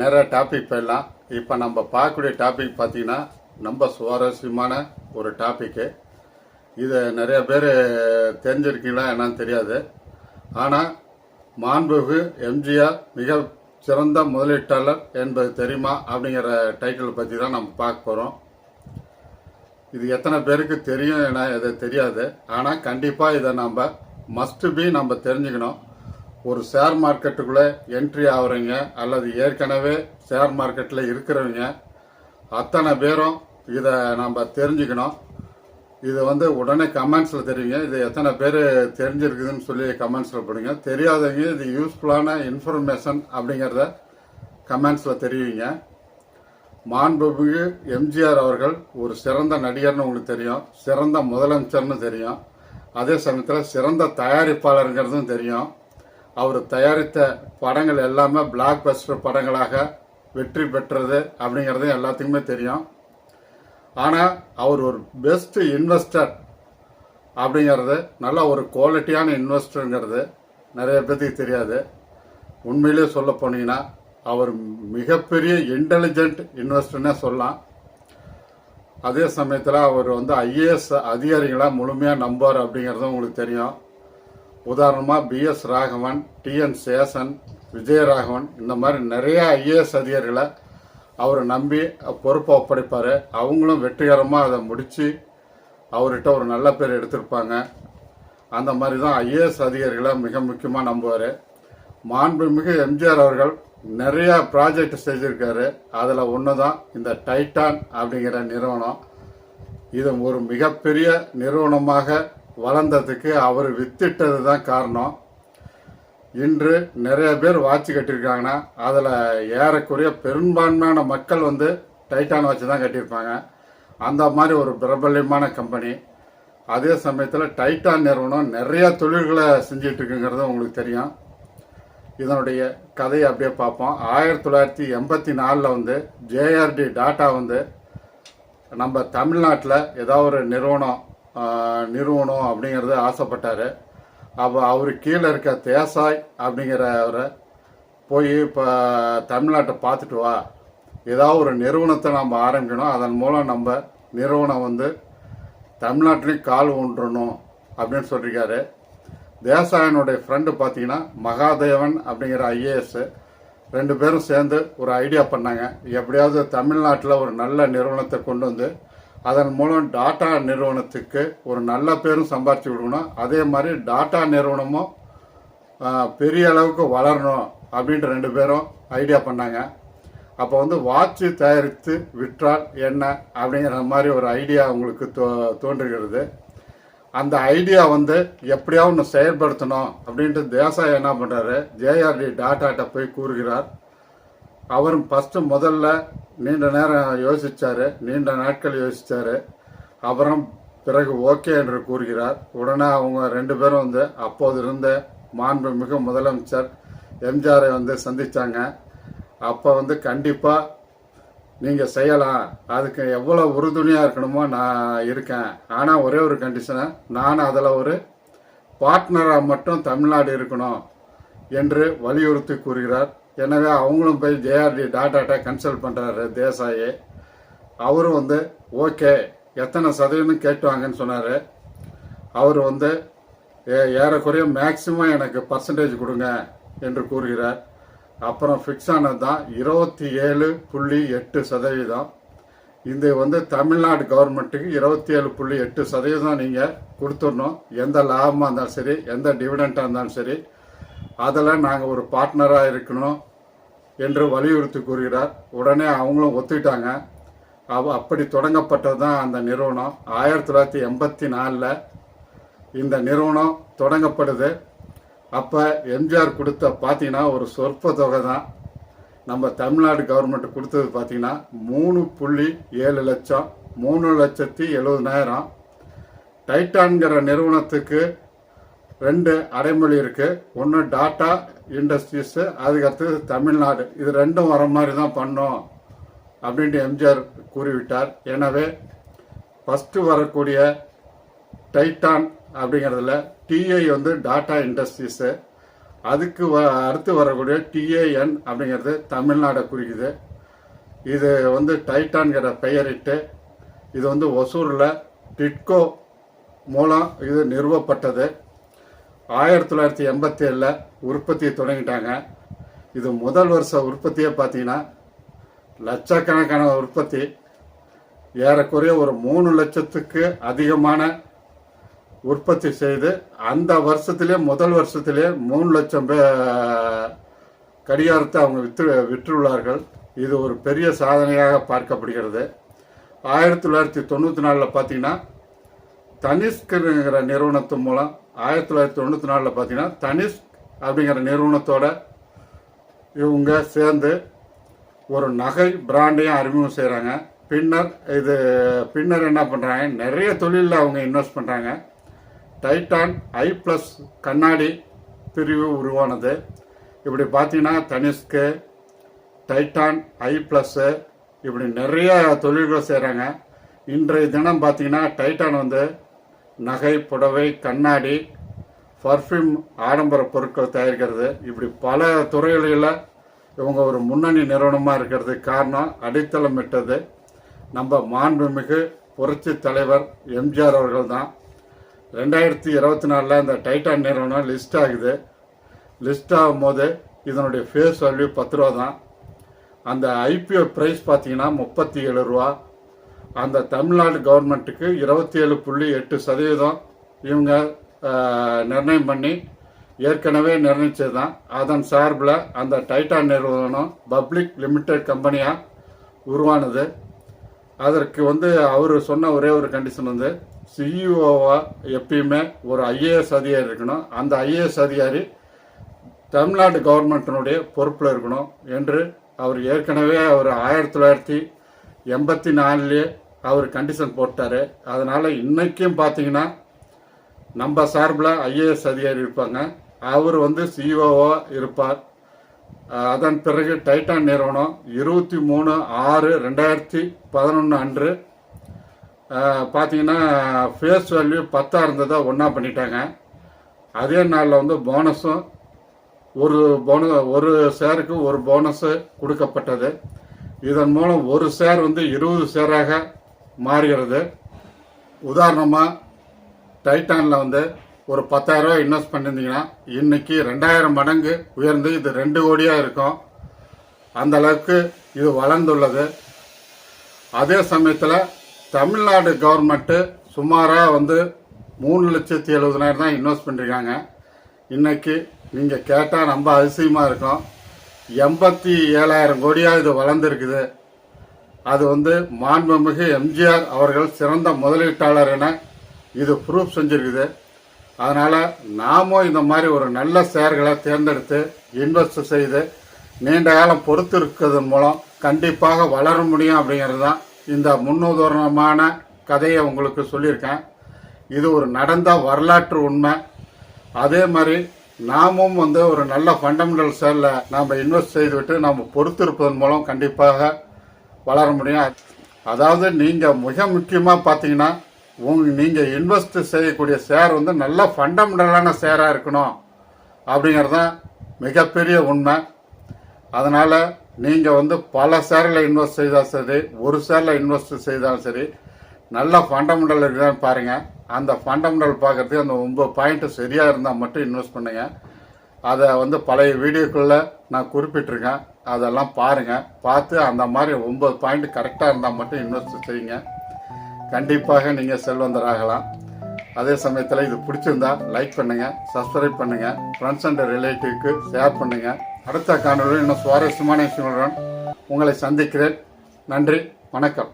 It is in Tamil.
நிறைய டாபிக் போயிடலாம். இப்போ நம்ம பார்க்கக்கூடிய டாபிக் பார்த்தீங்கன்னா ரொம்ப சுவாரஸ்யமான ஒரு டாப்பிக்கு இதை நிறைய பேர் தெரிஞ்சிருக்கீங்களா என்னன்னு தெரியாது. ஆனால் மாண்புகு எம்ஜிஆர் மிக சிறந்த முதலீட்டாளர் என்பது தெரியுமா அப்படிங்கிற டைட்டில் பற்றி தான் நம்ம பார்க்க போகிறோம் இது எத்தனை பேருக்கு தெரியும் என இது தெரியாது. ஆனால் கண்டிப்பாக இதை நம்ம மஸ்ட் பி நம்ம தெரிஞ்சுக்கணும். ஒரு ஷேர் மார்க்கெட்டுக்குள்ளே என்ட்ரி ஆகுறவங்க அல்லது ஏற்கனவே ஷேர் மார்க்கெட்டில் இருக்கிறவங்க அத்தனை பேரும் இதை நம்ம தெரிஞ்சுக்கணும். இது வந்து உடனே கமெண்ட்ஸில் தெரியுங்க. இது எத்தனை பேர் தெரிஞ்சிருக்குதுன்னு சொல்லி கமெண்ட்ஸில் போடுங்க. தெரியாதவங்க இது யூஸ்ஃபுல்லான இன்ஃபர்மேஷன் அப்படிங்கிறத கமெண்ட்ஸில் தெரிவிங்க மாண்புமிகு எம்ஜிஆர் அவர்கள் ஒரு சிறந்த நடிகர்னு உங்களுக்கு தெரியும். சிறந்த முதலமைச்சர்னு தெரியும். அதே சமயத்தில் சிறந்த தயாரிப்பாளருங்கிறதும் தெரியும். அவர் தயாரித்த படங்கள் எல்லாமே பிளாக் பஸ்டர் படங்களாக வெற்றி பெற்றது அப்படிங்கிறதும் எல்லாத்துக்குமே தெரியும். ஆனால் அவர் ஒரு பெஸ்ட் இன்வெஸ்டர் அப்படிங்கிறது நல்ல ஒரு குவாலிட்டியான இன்வெஸ்டருங்கிறது நிறைய பேர்த்துக்கு தெரியாது. உண்மையிலேயே சொல்ல போனீங்கன்னா அவர் மிகப்பெரிய இன்டெலிஜென்ட் இன்வெஸ்டர்னே சொல்லலாம். அதே சமயத்தில் அவர் வந்து ஐஏஎஸ் அதிகாரிகளாக முழுமையாக நம்புவார் அப்படிங்கிறதும் உங்களுக்கு தெரியும். உதாரணமாக P S Raghavan T N Seshan Vijayaraghavan இந்த மாதிரி நிறைய ஐஏஎஸ் அதிகாரிகளை அவரை நம்பி பொறுப்பை ஒப்படைப்பார். அவங்களும் வெற்றிகரமாக அதை முடித்து அவர்கிட்ட ஒரு நல்ல பேர் எடுத்திருப்பாங்க. அந்த மாதிரி தான் ஐஏஎஸ் அதிகாரிகளை மிக முக்கியமாக நம்புவார். மாண்புமிகு எம்ஜிஆர் அவர்கள் நிறைய ப்ராஜெக்ட் செஞ்சுருக்காரு அதில் ஒன்று தான் இந்த டைட்டான் அப்படிங்கிற நிறுவனம். இது ஒரு மிகப்பெரிய நிறுவனமாக வளர்ந்ததுக்கு அவர் வித்திட்டது தான் காரணம். இன்று நிறைய பேர் வாட்ச் கட்டியிருக்காங்கன்னா அதில் ஏறக்குறைய பெரும்பான்மையான மக்கள் வந்து டைட்டான் வாட்ச் தான் கட்டியிருப்பாங்க. அந்த மாதிரி ஒரு பிரபல்யமான கம்பெனி. அதே சமயத்தில் டைட்டான் நிறுவனம் நிறைய தொழில்களை செஞ்சிட்ருக்குங்கிறது உங்களுக்கு தெரியும். இதனுடைய கதையை அப்படியே பார்ப்போம். ஆயிரத்தி தொள்ளாயிரத்தி எண்பத்தி நாலில் வந்து ஜேஆர்டி டாட்டா வந்து நம்ம தமிழ்நாட்டில் ஏதாவது ஒரு நிறுவனம் நிறுவனம் அப்படிங்கிறது ஆசைப்பட்டார். அப்போ அவர் கீழே இருக்க தேசாய் அப்படிங்கிறவரை போய் இப்போ தமிழ்நாட்டை பார்த்துட்டு வா. ஏதாவது ஒரு நிறுவனத்தை நம்ம ஆரம்பிக்கணும். அதன் மூலம் நம்ம நிறுவனம் வந்து தமிழ்நாட்டிலையும் கால் ஊன்றணும் அப்படின்னு சொல்லியிருக்காரு. தேசாயனுடைய ஃப்ரெண்டு பார்த்தீங்கன்னா மகாதேவன் அப்படிங்கிற ஐஏஎஸ் ரெண்டு பேரும் சேர்ந்து ஒரு ஐடியா பண்ணாங்க. எப்படியாவது தமிழ்நாட்டில் ஒரு நல்ல நிறுவனத்தை கொண்டு வந்து அதன் மூலம் டாட்டா நிறுவனத்துக்கு ஒரு நல்ல பேரும் சம்பாரிச்சு கொடுக்கணும். அதே மாதிரி டாட்டா நிறுவனமும் பெரிய அளவுக்கு வளரணும் அப்படின்ற ரெண்டு பேரும் ஐடியா பண்ணாங்க. அப்போ வந்து வாட்சு தயாரித்து விற்றால் என்ன அப்படிங்கிற மாதிரி ஒரு ஐடியா உங்களுக்கு தோ தோன்றுகிறது. அந்த ஐடியா வந்து எப்படியாவது ஒன்று செயல்படுத்தணும் அப்படின்ட்டு தேசாய் என்ன பண்ணுறாரு ஜேஆர்டி டாட்டாட்ட போய் கூறுகிறார். அவரும் ஃபஸ்ட்டு முதல்ல நீண்ட நேரம் யோசித்தார் நீண்ட நாட்கள் யோசித்தார் அப்புறம் பிறகு ஓகே என்று கூறுகிறார். உடனே அவங்க ரெண்டு பேரும் வந்து அப்போது இருந்த மாண்புமிகு முதலமைச்சர் எம்ஜிஆரை வந்து சந்தித்தாங்க அப்போ வந்து கண்டிப்பாக நீங்கள் செய்யலாம். அதுக்கு எவ்வளோ உறுதுணையாக இருக்கணுமோ நான் இருக்கேன். ஆனால் ஒரே ஒரு கண்டிஷனை நான் அதில் ஒரு பார்ட்னராக மட்டும் தமிழ்நாடு இருக்கணும் என்று வலியுறுத்தி கூறுகிறார். எனவே அவங்களும் போய் ஜேஆர்டி டாட்டாட்ட கன்சல்ட் பண்ணுறாரு தேசாயி. அவரும் வந்து ஓகே எத்தனை சதவீதம் கேட்டுவாங்கன்னு சொன்னார். அவர் வந்து ஏ- ஏறக்குறைய மேக்சிமம் எனக்கு பர்சன்டேஜ் கொடுங்க என்று கூறுகிறார். அப்புறம் ஃபிக்ஸ் ஆனது தான் இருபத்தி ஏழு புள்ளி எட்டு சதவீதம். இது வந்து தமிழ்நாடு கவர்மெண்ட்டுக்கு இருபத்தி ஏழு புள்ளி எட்டு சதவீதம் நீங்கள் கொடுத்துடணும். எந்த லாபமாக இருந்தாலும் சரி எந்த டிவிடெண்ட்டாக இருந்தாலும் சரி. அதில் நாங்கள் ஒரு பார்ட்னராக இருக்கணும் என்று வலியுறுத்தி கூறுகிறார். உடனே அவங்களும் ஒத்துக்கிட்டாங்க. அவ அப்படி தொடங்கப்பட்டது தான் அந்த நிறுவனம். ஆயிரத்தி தொள்ளாயிரத்தி எண்பத்தி நாலில் இந்த நிறுவனம் தொடங்கப்படுது. அப்போ எம்ஜிஆர் கொடுத்த பார்த்தீங்கன்னா ஒரு சொற்ப தொகை தான். நம்ம தமிழ்நாடு கவர்மெண்ட் கொடுத்தது பார்த்தீங்கன்னா மூணு புள்ளி ஏழு லட்சம் மூணு லட்சத்தி எழுபதாயிரம் டைட்டான்கிற நிறுவனத்துக்கு ரெண்டு அடைமொழி இருக்கு. ஒன்று டாட்டா இண்டஸ்ட்ரீஸு அதுக்கடுத்து தமிழ்நாடு. இது ரெண்டும் வர மாதிரி தான் பண்ணோம் அப்படின்ட்டு எம்ஜிஆர் கூறிவிட்டார். எனவே ஃபஸ்ட்டு வரக்கூடிய டைட்டான் அப்படிங்கிறதுல டிஐ வந்து டாட்டா இண்டஸ்ட்ரீஸு. அதுக்கு வ- அடுத்து வரக்கூடிய டிஏஎன் அப்படிங்கிறது தமிழ்நாடை குறிக்குது. இது வந்து டைட்டான்கிற பெயரிட்டு இது வந்து ஒசூரில் டிட்கோ மூலம் இது நிறுவப்பட்டது. ஆயிரத்தி தொள்ளாயிரத்தி எண்பத்தி ஏழில் உற்பத்தியை தொடங்கிட்டாங்க. இது முதல் வருஷ உற்பத்தியே பார்த்தீங்கன்னா லட்சக்கணக்கான உற்பத்தி. ஏறக்குறைய ஒரு மூணு லட்சத்துக்கு அதிகமான உற்பத்தி செய்து அந்த வருஷத்திலே முதல் வருஷத்திலே மூணு லட்சம் பே கடிகாரத்தை அவங்க விற்று விற்றுள்ளார்கள். இது ஒரு பெரிய சாதனையாக பார்க்கப்படுகிறது. ஆயிரத்தி தொள்ளாயிரத்தி தொண்ணூற்றி நாலில் பார்த்தீங்கன்னா தனிஷ்குங்கிற நிறுவனத்து மூலம் ஆயிரத்தி தொள்ளாயிரத்தி தொண்ணூற்றி நாலில் பார்த்தீங்கன்னா தனிஷ்க் அப்படிங்கிற நிறுவனத்தோட இவங்க சேர்ந்து ஒரு நகை பிராண்டையும் அறிமுகம் செய்கிறாங்க பின்னர் இது பின்னர் என்ன பண்ணுறாங்க நிறைய தொழிலில் அவங்க இன்வெஸ்ட் பண்ணுறாங்க டைட்டான் ஐ ப்ளஸ் கண்ணாடி பிரிவு உருவானது. இப்படி பார்த்தீங்கன்னா தனிஷ்கு டைட்டான் ஐ ப்ளஸ்ஸு இப்படி நிறைய தொழில்கள் செய்கிறாங்க இன்றைய தினம் பார்த்தீங்கன்னா டைட்டான் வந்து நகை புடவை கண்ணாடி பர்ஃப்யூம் ஆடம்பர பொருட்கள் தயாரிக்கிறது. இப்படி பல துறைகளில் இவங்க ஒரு முன்னணி நிறுவனமாக இருக்கிறது காரணம் அடித்தளமிட்டது நம்ம மாண்புமிகு புரட்சி தலைவர் எம்ஜிஆர் அவர்கள் தான். ரெண்டாயிரத்தி இருபத்தி நாலில் இந்த டைட்டான் நிறுவனம் லிஸ்ட் ஆகுது. லிஸ்ட் ஆகும்போது இதனுடைய ஃபேஸ் வேல்யூ பத்து ரூபா தான். அந்த ஐபிஓ ப்ரைஸ் பார்த்தீங்கன்னா முப்பத்தி ஏழு ரூபா. அந்த தமிழ்நாடு கவர்மெண்ட்டுக்கு இருபத்தி ஏழு புள்ளி எட்டு சதவீதம் இவங்க நிர்ணயம் பண்ணி ஏற்கனவே நிர்ணயிச்சது தான் அதன் சார்பில் அந்த டைட்டான் நிறுவனம் பப்ளிக் லிமிடெட் கம்பெனியாக உருவானது. அதற்கு வந்து அவர் சொன்ன ஒரே ஒரு கண்டிஷன் வந்து சிஇஓவா எப்பயுமே ஒரு ஐஏஎஸ் அதிகாரி இருக்கணும். அந்த ஐஏஎஸ் அதிகாரி தமிழ்நாடு கவர்மெண்ட்டினுடைய பொறுப்பில் இருக்கணும் என்று அவர் ஏற்கனவே அவர் ஆயிரத்தி தொள்ளாயிரத்தி எண்பத்தி நாலுலேயே அவர் கண்டிஷன் போட்டார். அதனால் இன்னைக்கும் பார்த்தீங்கன்னா நம்ம சார்பில் ஐஏஎஸ் அதிகாரி இருப்பாங்க. அவர் வந்து சிஓஓ இருப்பார். அதன் பிறகு டைட்டான் நிறுவனம் இருபத்தி மூணு ஆறு ரெண்டாயிரத்தி பதினொன்று அன்று பார்த்தீங்கன்னா ஃபேஸ் வேல்யூ பத்தாக இருந்ததை ஒன்றா பண்ணிட்டாங்க. அதே நாளில் வந்து போனஸும் ஒரு போன ஒரு ஷேருக்கு ஒரு போனஸ் கொடுக்கப்பட்டது. இதன் மூலம் ஒரு ஷேர் வந்து இருபது ஷேராக மாறுகிறது. உதாரணமாக டைட்டானில் வந்து ஒரு பத்தாயிரரூவா இன்வெஸ்ட் பண்ணியிருந்தீங்கன்னா இன்னைக்கு ரெண்டாயிரம் மடங்கு உயர்ந்து இது ரெண்டு கோடியாக இருக்கும். அந்த அளவுக்கு இது வளர்ந்துள்ளது. அதே சமயத்தில் தமிழ்நாடு கவர்மெண்ட்டு சுமாராக வந்து மூணு லட்சத்தி எழுபதனாயிரம் தான் இன்வெஸ்ட் பண்ணியிருக்காங்க இன்னைக்கு நீங்கள் கேட்டால் ரொம்ப அதிசயமாக இருக்கும். எண்பத்தி ஏழாயிரம் கோடியாக இது வளர்ந்துருக்குது. அது வந்து மாண்புமிகு எம்ஜிஆர் அவர்கள் சிறந்த முதலீட்டாளர் என இது ப்ரூஃப் செஞ்சிருக்குது. அதனால் நாமும் இந்த மாதிரி ஒரு நல்ல ஷேர்களை தேர்ந்தெடுத்து இன்வெஸ்ட் செய்து நீண்ட காலம் பொறுத்து இருக்கிறதன் மூலம் கண்டிப்பாக வளர முடியும் அப்படிங்கிறது தான் இந்த முன்னுதாரணமான கதையை உங்களுக்கு சொல்லியிருக்கேன். இது ஒரு நடந்த வரலாற்று உண்மை. அதே மாதிரி நாமும் வந்து ஒரு நல்ல ஃபண்டமெண்டல் ஷேரில் நாம் இன்வெஸ்ட் செய்துவிட்டு நாம் பொறுத்திருப்பதன் மூலம் கண்டிப்பாக வளர முடியும். அதாவது நீங்கள் மிக முக்கியமாக பார்த்தீங்கன்னா உங் நீங்கள் இன்வெஸ்ட் செய்யக்கூடிய ஷேர் வந்து நல்ல ஃபண்டமெண்டலான ஷேராக இருக்கணும். அப்படிங்கிறது தான் மிகப்பெரிய உண்மை. அதனால் நீங்கள் வந்து பல ஷேரில் இன்வெஸ்ட் செய்தாலும் சரி ஒரு ஷேரில் இன்வெஸ்ட் செய்தாலும் சரி நல்ல ஃபண்டமெண்டல் இருக்குதான்னு பாருங்கள் அந்த ஃபண்டமெண்டல் பார்க்குறதுக்கு அந்த ஒம்பது பாயிண்ட்டு சரியாக இருந்தால் மட்டும் இன்வெஸ்ட் பண்ணுங்க. அதை வந்து பழைய வீடியோக்குள்ளே நான் குறிப்பிட்டிருக்கேன். அதெல்லாம் பாருங்கள் பார்த்து அந்த மாதிரி ஒம்பது பாயிண்ட் கரெக்டாக இருந்தால் மட்டும் இன்வெஸ்ட் செய்யுங்க. கண்டிப்பாக நீங்கள் செல்வந்தராகலாம். அதே சமயத்தில் இது பிடிச்சிருந்தா லைக் பண்ணுங்கள் சப்ஸ்கிரைப் பண்ணுங்கள் ஃப்ரெண்ட்ஸ் அண்ட் ரிலேட்டிவ்க்கு ஷேர் பண்ணுங்கள் அடுத்த காணொலியில் இன்னும் சுவாரஸ்யமான விஷயங்களுடன் உங்களை சந்திக்கிறேன். நன்றி வணக்கம்.